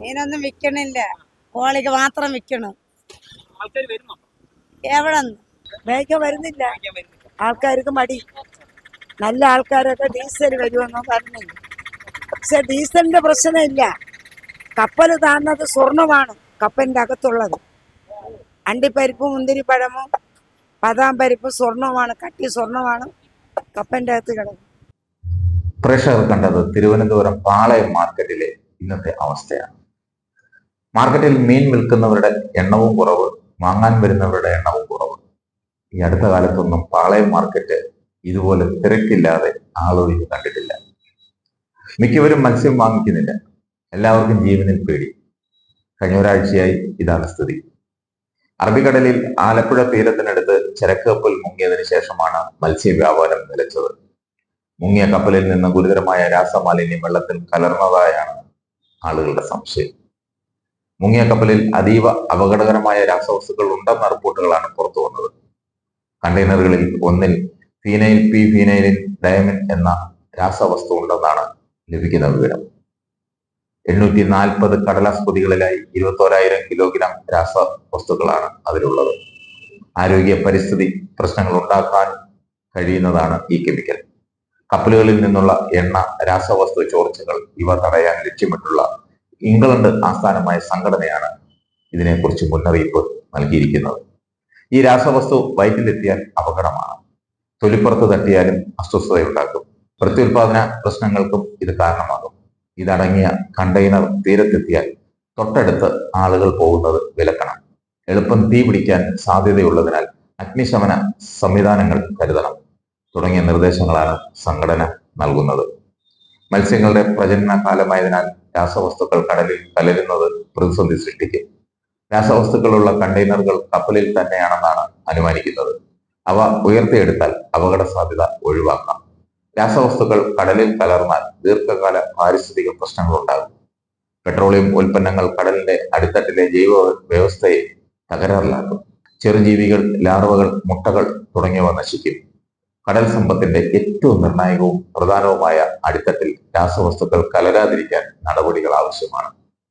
മീനൊന്നും വിൽക്കണില്ല കോളിക്ക് മാത്രം വിൽക്കണം എവിടെ വേഗം വരുന്നില്ല. ആൾക്കാർക്ക് മടി. നല്ല ആൾക്കാരൊക്കെ ഡീസൽ വരുമെന്ന് പറഞ്ഞു. പക്ഷെ ഡീസലിന്റെ പ്രശ്നമില്ല. കപ്പൽ താഴ്ന്നത് സ്വർണമാണ് കപ്പലിന്റെ അകത്തുള്ളത്. അണ്ടിപ്പരിപ്പും മുന്തിരിപ്പഴമും പതാം പരിപ്പും സ്വർണമാണ് കട്ടി സ്വർണമാണ് കപ്പലിന്റെ അകത്ത് കിടന്നു പ്രേക്ഷകർ കണ്ടത് തിരുവനന്തപുരം പാളയം മാർക്കറ്റിലെ ഇന്നത്തെ അവസ്ഥയാണ്. മാർക്കറ്റിൽ മീൻ വിൽക്കുന്നവരുടെ എണ്ണവും കുറവ് വാങ്ങാൻ വരുന്നവരുടെ എണ്ണവും കുറവ്. ഈ അടുത്ത കാലത്തൊന്നും പാളയം മാർക്കറ്റ് ഇതുപോലെ തിരക്കില്ലാതെ ആളൊഴിഞ്ഞ് കണ്ടിട്ടില്ല. മിക്കവരും മത്സ്യം വാങ്ങിക്കുന്നില്ല. എല്ലാവർക്കും ജീവനിൽ പേടി. കഴിഞ്ഞ ഒരാഴ്ചയായി ഇതാണ് സ്ഥിതി. അറബിക്കടലിൽ ആലപ്പുഴ തീരത്തിനടുത്ത് ചരക്ക് കപ്പൽ മുങ്ങിയതിനു ശേഷമാണ് മത്സ്യ വ്യാപാരം നിലച്ചത്. മുങ്ങിയ കപ്പലിൽ നിന്ന് ഗുരുതരമായ രാസമാലിന്യം വെള്ളത്തിൽ കലർന്നതായാണ് ആളുകളുടെ സംശയം. മുങ്ങിയ കപ്പലിൽ അതീവ അപകടകരമായ രാസവസ്തുക്കൾ ഉണ്ടെന്ന റിപ്പോർട്ടുകളാണ് പുറത്തു വന്നത്. കണ്ടെയ്നറുകളിൽ ഒന്നിൽ ഫീനൈൽ പി ഫീനൈലിൻ ഡയമിൻ എന്ന രാസവസ്തു ഉണ്ടെന്നാണ് ലഭിക്കുന്ന വിവരം. എണ്ണൂറ്റി നാൽപ്പത് കടലാസ് പൊതികളിലായി ഇരുപത്തോരായിരം കിലോഗ്രാം രാസവസ്തുക്കളാണ് അതിലുള്ളത്. ആരോഗ്യ പരിസ്ഥിതി പ്രശ്നങ്ങൾ ഉണ്ടാക്കാൻ കഴിയുന്നതാണ് ഈ കെമിക്കൽ. കപ്പലുകളിൽ നിന്നുള്ള എണ്ണ രാസവസ്തു ചോർച്ചകൾ ഇവ തടയാൻ ലക്ഷ്യമിട്ടുള്ള ഇംഗ്ലണ്ട് ആസ്ഥാനമായ സംഘടനയാണ് ഇതിനെക്കുറിച്ച് മുന്നറിയിപ്പ് നൽകിയിരിക്കുന്നത്. ഈ രാസവസ്തു വയറ്റിലെത്തിയാൽ അപകടമാണ്. തൊലിപ്പുറത്ത് തട്ടിയാലും അസ്വസ്ഥതയുണ്ടാക്കും. പ്രത്യുൽപാദന പ്രശ്നങ്ങൾക്കും ഇത് കാരണമാകും. ഇതടങ്ങിയ കണ്ടെയ്നർ തീരത്തെത്തിയാൽ തൊട്ടടുത്ത് ആളുകൾ പോകുന്നത് വിലക്കണം എളുപ്പം തീ പിടിക്കാൻ സാധ്യതയുള്ളതിനാൽ അഗ്നിശമന സംവിധാനങ്ങൾ കരുതണം തുടങ്ങിയ നിർദ്ദേശങ്ങളാണ് സംഘടന നൽകുന്നത്. മത്സ്യങ്ങളുടെ പ്രജനന കാലമായതിനാൽ രാസവസ്തുക്കൾ കടലിൽ കലരുന്നത് പ്രതിസന്ധി സൃഷ്ടിക്കും. രാസവസ്തുക്കളുള്ള കണ്ടെയ്നറുകൾ കപ്പലിൽ തന്നെയാണെന്നാണ് അനുമാനിക്കുന്നത്. അവ ഉയർത്തിയെടുത്താൽ അപകട സാധ്യത ഒഴിവാക്കാം. രാസവസ്തുക്കൾ കടലിൽ കലർന്നാൽ ദീർഘകാല പാരിസ്ഥിതിക പ്രശ്നങ്ങൾ ഉണ്ടാകും പെട്രോളിയം ഉൽപ്പന്നങ്ങൾ കടലിന്റെ അടിത്തട്ടിലെ ജൈവ വ്യവസ്ഥയെ തകരാറിലാക്കും. ചെറുജീവികൾ ലാർവകൾ മുട്ടകൾ തുടങ്ങിയവ നശിക്കും. കടൽ സമ്പത്തിന്റെ ഏറ്റവും നിർണായകവും പ്രധാനവുമായ അടിത്തട്ടിൽ രാസവസ്തുക്കൾ കലരാതിരിക്കാൻ നടപടികൾ ആവശ്യമാണ്.